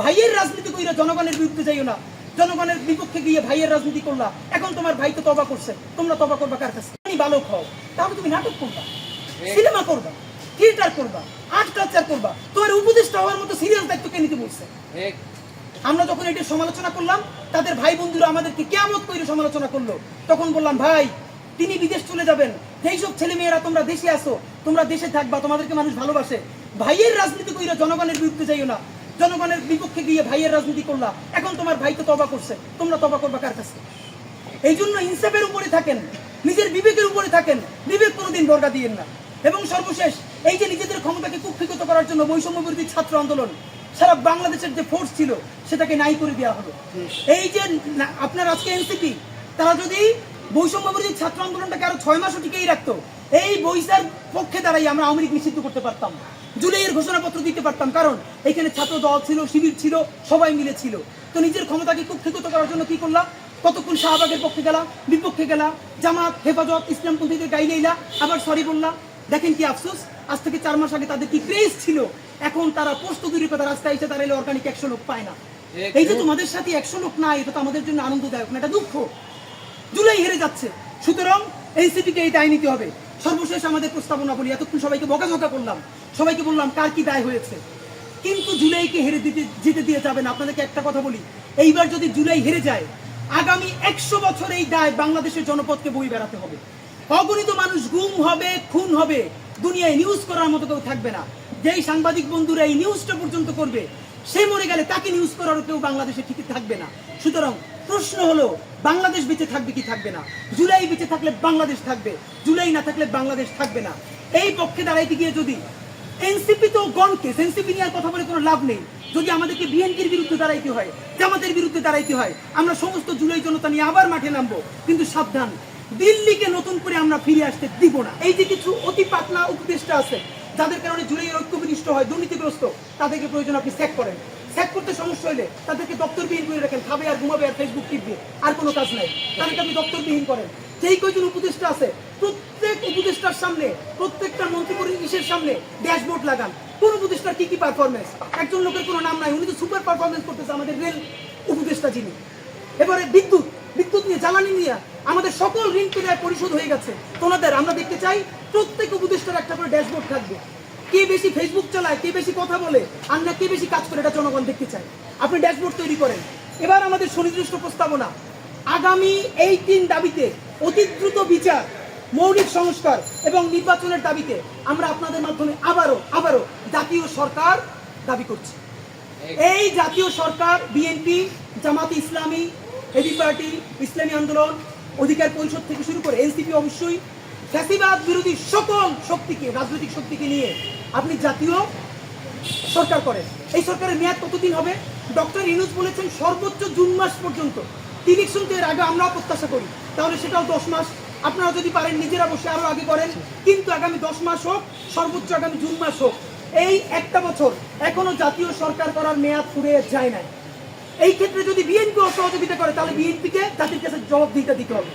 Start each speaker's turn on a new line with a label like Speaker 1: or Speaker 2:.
Speaker 1: ভাইয়ের রাজনীতি কইরা জনগণের বিরুদ্ধে যাইও না। জনগণের বিপক্ষে গিয়ে ভাইয়ের রাজনীতি করলা। এখন তোমার ভাই তো তবা করছে। তোমরা তবা করবা কার কাছে? তুমি বালক হও তাহলে তুমি নাটক করবা। সিনেমা করবা। থিয়েটার করবা। আর্ট কালচার করবা। তোমার উপদেষ্টা হওয়ার মতো সিরিয়াস দায়িত্ব কে নিতে বলছে? আমরা যখন এটা সমালোচনা করলাম তাদের ভাই বন্ধুরা আমাদেরকে কেমন করে সমালোচনা করল। তখন বললাম ভাই তিনি বিদেশ চলে যাবেন। সেই সব ছেলে মেয়েরা তোমরা দেশে আসো। তোমরা দেশে থাকবা। তোমাদেরকে মানুষ ভালোবাসে। ভাইয়ের রাজনীতি কইরা জনগণের বিরুদ্ধে যাইও না। জনগণের বিপক্ষে গিয়ে ভাইয়ের রাজনীতি করলা। এখন তোমার ভাই তো তবা করছে। তোমরা তবা করবা কার কাছে? এই জন্য ইনসাফের উপরে থাকেন নিজের বিবেকের উপরে থাকেন। বিবেক কোনোদিন বর্গা দিয়েন না। এবং সর্বশেষ এই যে নিজেদের ক্ষমতাকে কুক্ষিগত করার জন্য বৈষম্য বিরোধী ছাত্র আন্দোলন সারা বাংলাদেশের যে ফোর্স ছিল সেটাকে নাই করে দেওয়া হলো। এই যে আপনার আজকে এনসিপি তারা যদি বৈষম্য বিরোধী ছাত্র আন্দোলনটাকে আরও ছয় মাসও টিকেই রাখতো। এই বৈশার পক্ষে দাঁড়াই আমরা আওয়ামী লীগ নিষিদ্ধ করতে পারতাম। জুলাইয়ের ঘোষণাপত্র দিতে পারতাম কারণ এখানে ছাত্র দল ছিল শিবির ছিল সবাই মিলে ছিল। তো নিজের ক্ষমতাকে কুক্ষিগত করার জন্য কি করলাম? কতক্ষণ শাহবাগের পক্ষে গেলা বিপক্ষে গেলা জামাত হেফাজত ইসলামপন্থীদের গাইলেইলা আবার সরি বললাম। দেখেন কি আফসোস আজ থেকে চার মাস আগে তাদের কি ক্রেজ ছিল? এখন তারা পোস্ত দূরের কথা রাস্তায় এসে তারা অর্গানিক একশো লোক পায় না। এই যে তোমাদের সাথে একশো লোক নাই এটা তো আমাদের জন্য আনন্দদায়ক না এটা দুঃখ। জুলাই হেরে যাচ্ছে। সুতরাং এনসিপিকে এই দায় নিতে হবে। সর্বশেষ আমাদের প্রস্তাবনা বলি, এতক্ষণ সবাইকে বকাঝকা করলাম। সবাইকে বললাম, কার কি দায় হয়েছে? কিন্তু জুলাইকে হেরে দিতে যেতে দিয়ে যাবেন। আপনাদেরকে একটা কথা বলি, এইবার যদি জুলাই হেরে যায়, আগামী একশো বছর এই দায় বাংলাদেশের জনপদকে বই বেড়াতে হবে। অগণিত মানুষ গুম হবে, খুন হবে। দুনিয়ায় নিউজ করার মতো কেউ থাকবে না। যেই সাংবাদিক বন্ধুরা এই নিউজটা পর্যন্ত করবে সে মরে গেলে তাকে নিউজ করার কেউ বাংলাদেশে ঠিক থাকবে না। সুতরাং প্রশ্ন হলো, বাংলাদেশ বেঁচে থাকবে কি থাকবে না? জুলাই বেঁচে থাকলে বাংলাদেশ থাকবে, জুলাই না থাকলে বাংলাদেশ থাকবে না। এই পক্ষে দাঁড়াইতে গিয়ে যদি এনসিপি তো গণকে এনসিপি নিয়ে কথা বলে কোনো লাভ নেই। যদি আমাদেরকে বিএনপির বিরুদ্ধে দাঁড়াইতে হয়, জামাতের বিরুদ্ধে দাঁড়াইতে হয়, আমরা সমস্ত জুলাই জনতা নিয়ে আবার মাঠে নামবো। কিন্তু সাবধান দিল্লিকে নতুন করে আমরা ফিরে আসতে দিব না। এই যে কিছু অতি পাতলা উপদেষ্টা আছে, যাদের কারণে জুড়ে ঐক্য বিনিষ্ট হয়, দুর্নীতিগ্রস্ত, তাদেরকে প্রয়োজন আপনি স্যাক করেন। স্যাক করতে সমস্যা হলে তাদেরকে দপ্তরবিহীন করে রাখেন, খাবে আর ঘুমাবে আর ফেসবুক টিপবে, আর কোনো কাজ নাই। তাদেরকে আপনি দপ্তরবিহীন করেন। যেই কয়জন উপদেষ্টা আছে, প্রত্যেক উপদেষ্টার সামনে, প্রত্যেকটা মন্ত্রী পরিষদের সামনে ড্যাশবোর্ড লাগান। কোন উপদেষ্টার কি কি পারফরমেন্স একজন লোকের কোনো নাম নাই, উনি তো সুপার পারফরমেন্স করতেছে আমাদের রেল উপদেষ্টা যিনি। এবারে বিদ্যুৎ। বিদ্যুৎ নিয়ে জ্বালানি নিয়ে আমাদের সকল ঋণ পেরায় পরিশোধ হয়ে গেছে। তোমাদের আমরা দেখতে চাই প্রত্যেক উপদেষ্টার একটা করে ড্যাশবোর্ড থাকবে। কে বেশি ফেসবুক চালায় কে বেশি কথা বলে আর না কে বেশি কাজ করে এটা জনগণ দেখতে চায়। আপনি ড্যাশবোর্ড তৈরি করেন। এবার আমাদের সুনির্দিষ্ট প্রস্তাবনা। আগামী এই তিন দাবিতে অতি দ্রুত বিচার মৌলিক সংস্কার এবং নির্বাচনের দাবিতে আমরা আপনাদের মাধ্যমে আবারও আবারও জাতীয় সরকার দাবি করছি। এই জাতীয় সরকার BNP Jamaat Islami AB party, ইসলামী আন্দোলন, অধিকার পরিষদ থেকে শুরু করে এনসিপি অবশ্যই, ফ্যাসিবাদ বিরোধী সকল শক্তিকে, রাজনৈতিক শক্তিকে নিয়ে আপনি জাতীয় সরকার করেন। এই সরকারের মেয়াদ কতদিন হবে? ডক্টর ইনুজ বলেছেন সর্বোচ্চ জুন মাস পর্যন্ত। ইলেকশন তো এর আগে আমরাও প্রত্যাশা করি, তাহলে সেটাও দশ মাস। আপনারা যদি পারেন নিজেরা বসে আরও আগে করেন, কিন্তু আগামী দশ মাস হোক, সর্বোচ্চ আগামী জুন মাস হোক। এই একটা বছর এখনও জাতীয় সরকার করার মেয়াদ ফুরিয়ে যায় নাই। এই ক্ষেত্রে যদি বিএনপি অসহযোগিতা করে তাহলে বিএনপিকে জাতির কাছে জবাবদিহিতা দিতে হবে।